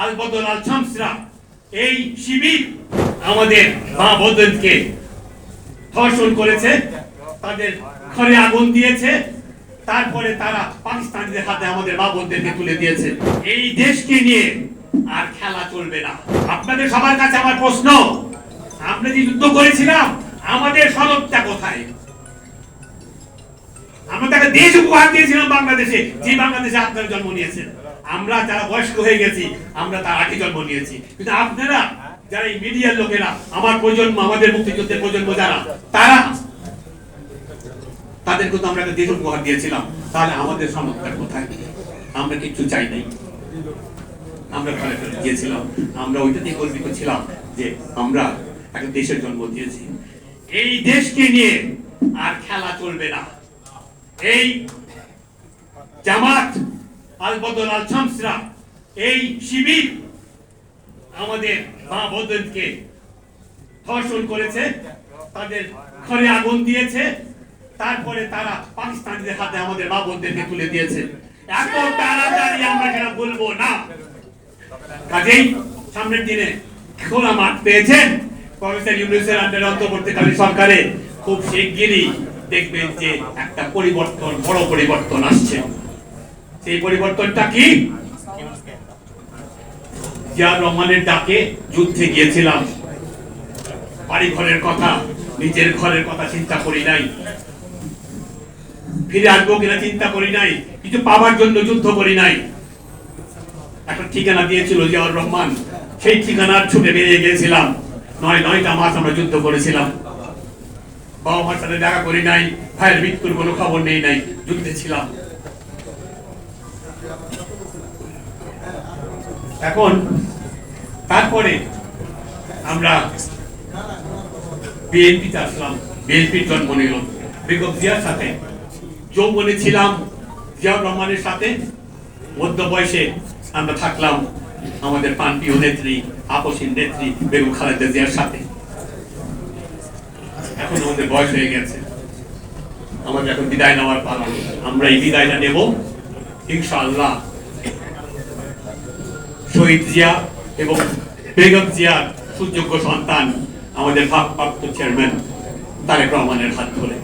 আল বদল এই শিবির আমাদের মা বোনকে ধর্ষণ করেছে, তাদের ঘরে আগুন দিয়েছে, তারপরে তারা পাকিস্তানিদের হাতে আমাদের মা বোনদেরকে তুলে দিয়েছে। এই দেশকে নিয়ে আর খেলা চলবে না। আপনাদের সবার কাছে আমার প্রশ্ন, আমরা যে যুদ্ধ করেছিলাম, আমাদের সনদটা কোথায়? আমরা তাকে দেশ উপহার দিয়েছিলাম বাংলাদেশে, যে বাংলাদেশে আপনারা জন্ম নিয়েছেন আমরা যারা বয়স্ক হয়ে গেছি, আমরা তার আগে জন্ম নিয়েছি। কিন্তু আপনারা যারা এই মিডিয়ার লোকেরা, আমার প্রজন্ম, আমাদের মুক্তিযুদ্ধের প্রজন্ম যারা, তারা তাদেরকে তো আমরা একটা দেশ উপহার দিয়েছিলাম। তাহলে আমাদের সনদটা কোথায়? আমরা কিচ্ছু চাই নাই। আমরা ঘরে ফেরত গিয়েছিলাম। আমরা ওইটাতেই গর্বিত ছিলাম যে আমরা একটা দেশের জন্ম দিয়েছি। এই দেশকে নিয়ে আর খেলা চলবে না। এই জামাত এই শিবির আমাদের মা বোনকে ধর্ষণ করেছে, তাদের ঘরে আগুন দিয়েছে, তারপরে তারা পাকিস্তানিদের হাতে আমাদের মা বোনদেরকে তুলে দিয়েছে। আমরা সেটা বলব না। কাজেই সামনের দিনে খোলা মাঠ পেয়েছেন প্রফেসর ইউনুসের আন্ডারে অন্তর্বর্তীকালীন সরকারে। খুব শিগগিরই দেখবেন যে একটা পরিবর্তন, বড় পরিবর্তন আসছে। সেই পরিবর্তনটা কি? জিয়া রহমানের ডাকে যুদ্ধে গিয়েছিলাম। বাড়ি ঘরের কথা, নিজের ঘরের কথা চিন্তা করি নাই। ফিরে আসব কিনা চিন্তা করি নাই। কিছু পাওয়ার জন্য যুদ্ধ করি নাই। একটা ঠিকানা দিয়েছিল জিয়াউর রহমান। সেই ঠিকানার ছুটে বেরিয়ে গিয়েছিলাম। নয়, নয়টা মাস আমরা যুদ্ধ করেছিলাম। বাবা মার সাথে দেখা করি নাই। ভাইয়ের মৃত্যুর কোনো খবর নেই নাই। যুদ্ধে ছিলাম। এখন তারপরে আমরা বিএনপিতে আসলাম বিএনপির জন্ম নিল বেগম জিয়ার সাথে। যৌবনে ছিলাম জিয়াউর রহমানের সাথে। মধ্য বয়সে আমরা থাকলাম আমাদের পানপ্রিয় নেত্রী, আপসীন নেত্রী বেগম খালেদা জিয়ার সাথে। এখন আমাদের বয়স হয়ে গেছে। আমাদের এখন বিদায় নেওয়ার পালা। আমরা এই বিদায়টা নেব। ইনশাআল্লাহ শহীদ জিয়া এবং বেগম জিয়ার সুযোগ্য সন্তান আমাদের ভাবপ্রাপ্ত চেয়ারম্যান তারেক রহমানের হাত ধরে.